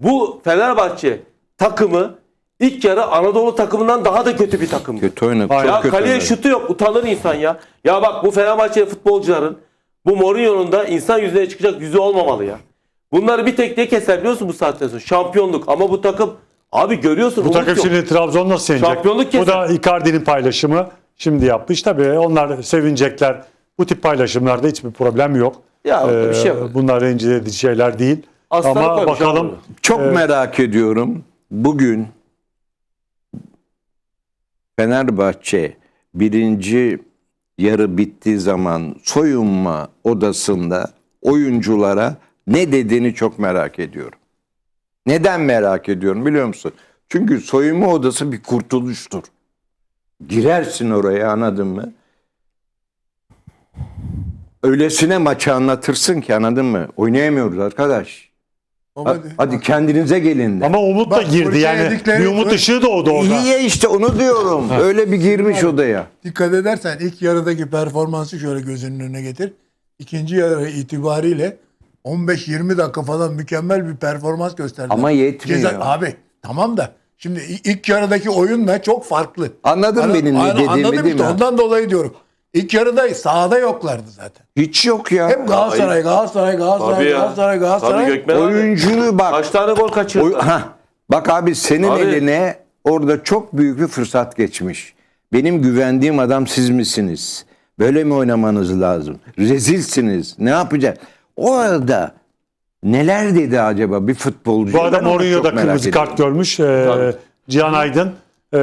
Bu Fenerbahçe takımı ilk yarı Anadolu takımından daha da kötü bir takımdı. Kötü oynadı. Çok Ya kötü kaleye oynadı. şutu yok. Utanır insan ya. Ya bak bu Fenerbahçe futbolcuların bu Mourinho'nun da insan yüzüne çıkacak yüzü olmamalı ya. Bunları bir tek diye keser biliyorsun bu saatten sonra. Şampiyonluk. Ama bu takım abi görüyorsun. Bu takım yok. şimdi Trabzon nasıl yenecek? Şampiyonluk Bu kesin. da Icardi'nin paylaşımı şimdi yapmış. Tabii onlar sevinecekler. Bu tip paylaşımlarda hiçbir problem yok. Ya, Ee, bir şey yok. Bunlar rencide edici şeyler değil. Aslanı Ama koymuş bakalım abi. Çok merak ediyorum. Bugün Fenerbahçe birinci yarı bittiği zaman soyunma odasında oyunculara ne dediğini çok merak ediyorum. Neden merak ediyorum biliyor musun? Çünkü soyunma odası bir kurtuluştur. Girersin oraya anladın mı? Öylesine maçı anlatırsın ki anladın mı? Oynayamıyoruz arkadaş. Baba, Ha- Hadi kendinize gelin de. ama Umut da Bak, girdi fırça yani. yedikleri- Bir umut ışığı doğdu orada. İyi ya işte onu diyorum. Öyle bir girmiş odaya. Dikkat edersen ilk yarıdaki performansı şöyle gözünün önüne getir. İkinci yarı itibariyle 15-20 dakika falan mükemmel bir performans gösterdi. Ama yetmiyor. abi tamam da şimdi i- ilk yarıdaki oyunla çok farklı. Anladın benim ne dediğimi anladım değil işte, mi? Ondan dolayı diyorum. İlk yarıda sahada yoklardı zaten. Hiç yok ya. Hep Galatasaray, Galatasaray, Tabii Galatasaray, ya. Galatasaray, Galatasaray. Tabii Gökmen abi. Oyunculuğu bak. Kaç tane gol kaçırdı? Oy- Hah, bak abi senin Abi- eline orada çok büyük bir fırsat geçmiş. Benim güvendiğim adam siz misiniz? Böyle mi oynamanız lazım? Rezilsiniz. Ne yapacak? O arada neler dedi acaba bir futbolcu? Bu arada Ben onu Mourinho çok da merak kırmızı ediyorum. kart görmüş. Ee, Tabii. Cihan Aydın e,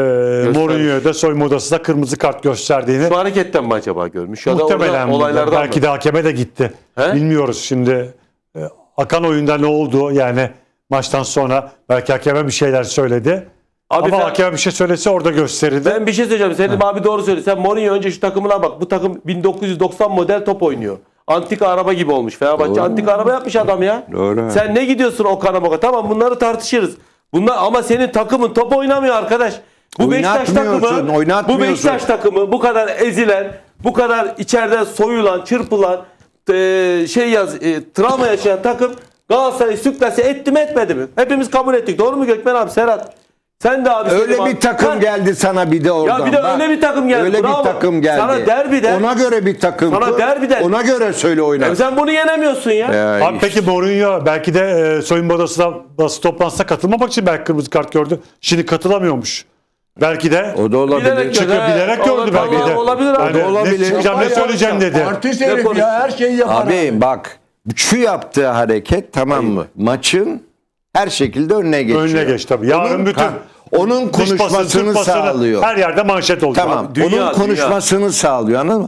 Mourinho'ya da soyunma odasında kırmızı kart gösterdiğini Şu hareketten mi acaba görmüş? Ya da muhtemelen burada. olaylardan belki mı? de hakeme de gitti. He? Bilmiyoruz şimdi. E, akan oyunda ne oldu yani maçtan sonra belki hakeme bir şeyler söyledi. Abi Ama sen- hakeme bir şey söylese orada gösterildi. Ben bir şey söyleyeceğim. Selim abi doğru söylüyor. Sen Mourinho önce şu takımına bak. Bu takım 1990 model top oynuyor. Antika araba gibi olmuş. Fenerbahçe Doğru. antika araba yapmış adam ya. Doğru. Sen ne gidiyorsun o kana Tamam bunları tartışırız. Bunlar ama senin takımın top oynamıyor arkadaş. Bu Beşiktaş takımı, bu. Beşiktaş takımı bu kadar ezilen, bu kadar içeriden soyulan, çırpılan, e, şey yaz, e, travma yaşayan takım Galatasaray'ı süklase etti mi etmedi mi? Hepimiz kabul ettik. Doğru mu Gökmen abi? Serhat. Sen de abi. Öyle abi. bir takım Ha, geldi sana bir de oradan. bir de Bak, öyle bir takım geldi. Öyle Bravo. bir takım geldi. Sana derbiden- Ona göre bir takım. Sana derbiden- Ona göre söyle oyna. Ya sen bunu yenemiyorsun ya. Ya Abi işte. peki Mourinho belki de e, soyunma odasına basın toplantısına katılmamak için belki kırmızı kart gördü. Şimdi katılamıyormuş. Belki de O da olabilir. Bilerek Çünkü gördü, bilerek gördü Olabilir, belki de. olabilir abi. Yani Olabilir. Ne çıkacağım ne Yapar söyleyeceğim dedi. Artist herif ya her şeyi yapar. Abi bak şu yaptığı hareket tamam mı? Maçın her şekilde önüne geçiyor. Önüne geç tabii. Yarın Onun- bütün ha, onun konuşmasını basını sağlıyor. Her yerde manşet olacak. Tamam. Dünya, onun dünya. konuşmasını sağlıyor anladın mı?